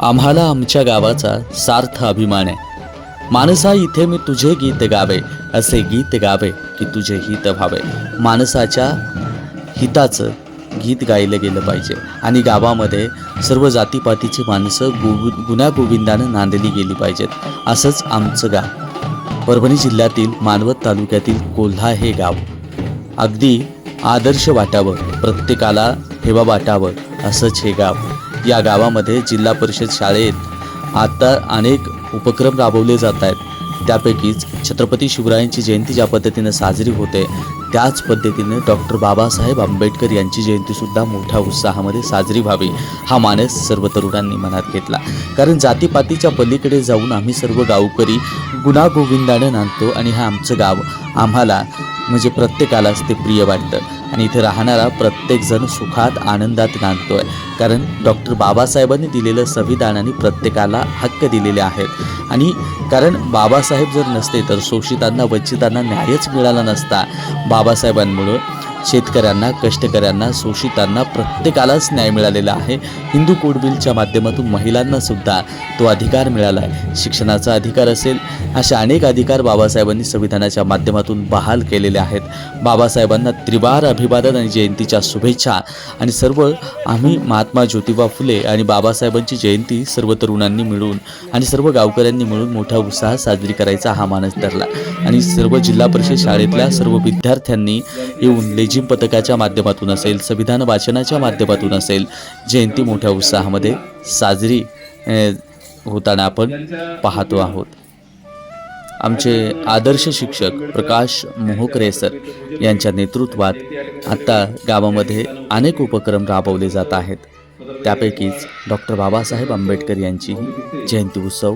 आम्हाला आमच्या गावाचा सार्थ अभिमान आहे. माणसा इथे मी तुझे गीत गावे असे गीत गावे की तुझे हित व्हावे. माणसाच्या हिताचं गीत गायलं गेलं पाहिजे. आणि गावामध्ये सर्व जातीपातीची माणसं गो गुण्यागोविंदानं नांदली गेली पाहिजेत. असंच आमचं गाव. परभणी जिल्ह्यातील मानवत तालुक्यातील कोल्हा हे गाव. अगदी आदर्श वाटावं प्रत्येकाला हेवा वाटावं असंच हे गाव. या गावामध्ये जिल्हा परिषद शाळेत आता अनेक उपक्रम राबवले जात आहेत. त्यापैकीच छत्रपती शिवरायांची जयंती ज्या पद्धतीनं साजरी होते त्याच पद्धतीने डॉक्टर बाबासाहेब आंबेडकर यांची जयंतीसुद्धा मोठ्या उत्साहामध्ये साजरी व्हावी हा मानस सर्व तरुणांनी मनात घेतला. कारण जातीपातीच्या पलीकडे जाऊन आम्ही सर्व गावकरी गुणागोविंदाने नांदतो आणि हे आमचं गाव आम्हाला म्हणजे प्रत्येकालाच ते प्रिय वाटतं. आणि इथे राहणारा प्रत्येकजण सुखात आनंदात नांदतोय कारण डॉक्टर बाबासाहेबांनी दिलेलं संविधानाने प्रत्येकाला हक्क दिलेले आहेत. आणि कारण बाबासाहेब जर नसते तर शोषितांना वंचितांना न्यायच मिळाला नसता. बाबासाहेबांमुळं शेतकऱ्यांना कष्टकऱ्यांना शोषितांना प्रत्येकालाच न्याय मिळालेला आहे. हिंदू कोड बिलच्या माध्यमातून महिलांना सुद्धा तो अधिकार मिळाला आहे शिक्षणाचा अधिकार असेल अशा अनेक अधिकार बाबासाहेबांनी संविधानाच्या माध्यमातून बहाल केलेले आहेत. बाबासाहेबांना त्रिवार अभिवादन आणि जयंतीच्या शुभेच्छा. आणि सर्व आम्ही महात्मा ज्योतिबा फुले आणि बाबासाहेबांची जयंती सर्व तरुणांनी मिळून आणि सर्व गावकऱ्यांनी मिळून मोठ्या उत्साहात साजरी करायचा हा मानस धरला आणि सर्व जिल्हा परिषद शाळेतल्या सर्व विद्यार्थ्यांनी येऊन लेझिम पथकाच्या माध्यमातून असेल संविधान वाचनाच्या माध्यमातून असेल जयंती मोठ्या उत्साहामध्ये साजरी होताना आपण पाहतो आहोत. आमचे आदर्श शिक्षक प्रकाश मोहकरे सर यांच्या नेतृत्वात आत्ता गावामध्ये अनेक उपक्रम राबवले जात आहेत. त्यापैकीच डॉक्टर बाबासाहेब आंबेडकर यांची जयंती उत्सव.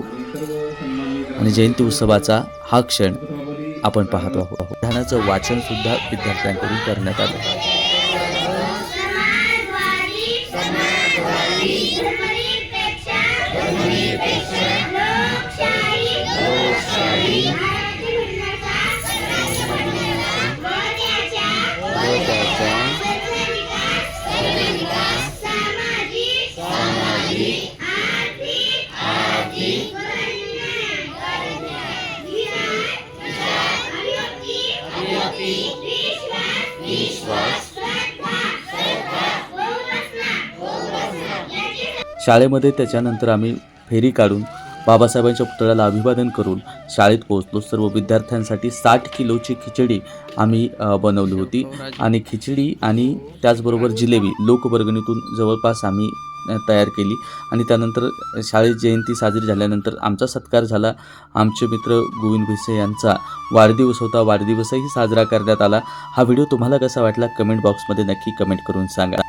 आणि जयंती उत्सवाचा हा क्षण आपण पाहतो आहोत. विधानाचं वाचन सुद्धा विद्यार्थ्यांकडून करण्यात आलं. शाळेमध्ये त्याच्यानंतर आम्ही फेरी काढून बाबासाहेबांच्या पुतळ्याला अभिवादन करून शाळेत पोहोचलो. सर्व विद्यार्थ्यांसाठी साठ किलोची खिचडी आम्ही बनवली होती. आणि खिचडी आणि त्याचबरोबर जिलेबी लोकवर्गणीतून जवळपास आम्ही तयार केली. आणि त्यानंतर शाळेत जयंती साजरी झाल्यानंतर आमचा सत्कार झाला. आमचे मित्र गोविंद भिसे यांचा वाढदिवस होता. वाढदिवसही साजरा करण्यात आला. हा व्हिडिओ तुम्हाला कसा वाटला? कमेंट बॉक्समध्ये नक्की कमेंट करून सांगा.